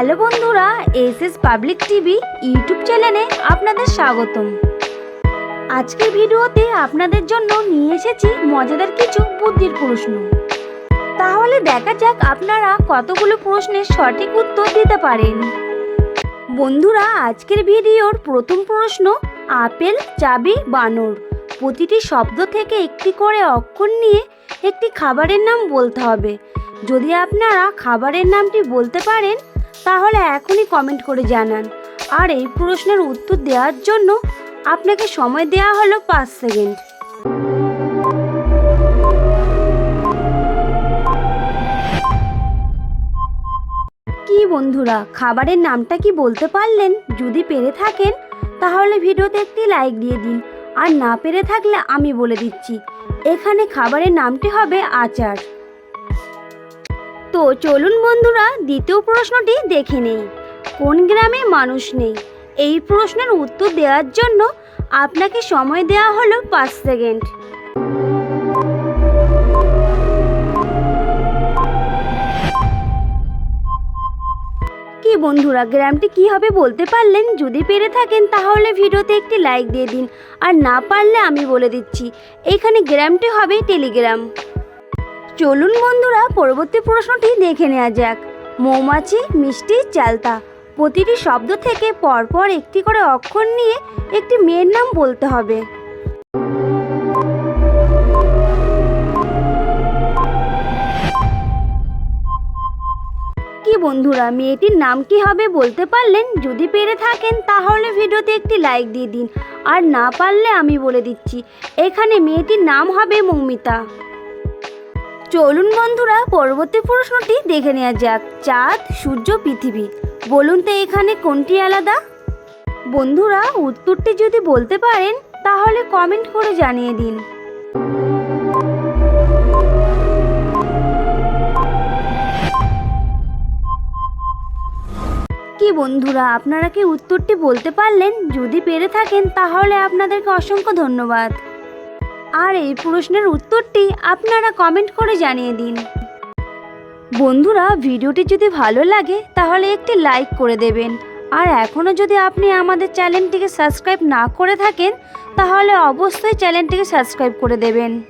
Hello বন্ধুরা S S public TV YouTube চ্যানেলে আপনাদের স্বাগতম। আজকের ভিডিওতে আপনাদের জন্য নিয়ে এসেছি মজাদার কিছু বুদ্ধির প্রশ্ন। তাহলে দেখা যাক আপনারা কতগুলো প্রশ্নের সঠিক উত্তর দিতে পারেন। বন্ধুরা, আজকের ভিডিওর প্রথম প্রশ্ন, আপেল, চাবি, বানর। প্রতিটি শব্দ থেকে একটি করে অক্ষর নিয়ে একটি খাবারের নাম বলতে হবে। যদি আপনারা খাবারের নামটি বলতে পারেন তাহলে এখনই কমেন্ট করে জানান। আর এই প্রশ্নের উত্তর দেওয়ার জন্য আপনাকে সময় দেওয়া হলো পাঁচ সেকেন্ড। কি বন্ধুরা, খাবারের নামটা কি বলতে পারলেন? যদি পেরে থাকেন, তাহলে ভিডিওতে একটি লাইক দিয়ে দিন। আর না পেরে থাকলে আমি বলে দিচ্ছি। এখানে খাবারের নামটি হবে আচার। তো চলুন বন্ধুরা, দ্বিতীয় প্রশ্নটি দেখে নেই। কোন গ্রামে মানুষ নেই? এই প্রশ্নের উত্তর দেওয়ার জন্য আপনাকে সময় দেওয়া হলো পাঁচ সেকেন্ড। কি বন্ধুরা, গ্রামটি কি হবে বলতে পারলেন? যদি পেরে থাকেন, তাহলে ভিডিওতে একটি লাইক দিয়ে দিন। আর না পারলে আমি বলে দিচ্ছি, এখানে গ্রামটি হবে টেলিগ্রাম। চলুন বন্ধুরা, পরবর্তী প্রশ্নটি দেখে নেওয়া যাক। মৌমাছি, মিষ্টি, চালতা প্রতিটি শব্দ থেকে পরপর একটি করে অক্ষর নিয়ে একটি মেয়ের নাম বলতে হবে। কি বন্ধুরা, মেয়েটির নাম কি হবে বলতে পারলেন? যদি পেরে থাকেন, তাহলে ভিডিওতে একটি লাইক দিয়ে দিন। আর না পারলে আমি বলে দিচ্ছি, এখানে মেয়েটির নাম হবে মৌমিতা। চলুন বন্ধুরা, পরবর্তী প্রশ্নটি দেখে নেওয়া যাক। চাঁদ, সূর্য, পৃথিবী। বলুন তো এখানে কোনটি আলাদা? বন্ধুরা, উত্তরটি যদি বলতে পারেন, তাহলে কমেন্ট করে জানিয়ে দিন। কি বন্ধুরা, আপনারা কি উত্তরটি বলতে পারলেন? যদি পেরে থাকেন, তাহলে আপনাদেরকে অসংখ্য ধন্যবাদ। আর এই প্রশ্নের উত্তরটি আপনারা কমেন্ট করে জানিয়ে দিন। বন্ধুরা, ভিডিওটি যদি ভালো লাগে, তাহলে একটি লাইক করে দেবেন। আর এখনও যদি আপনি আমাদের চ্যানেলটিকে সাবস্ক্রাইব না করে থাকেন, তাহলে অবশ্যই চ্যানেলটিকে সাবস্ক্রাইব করে দেবেন।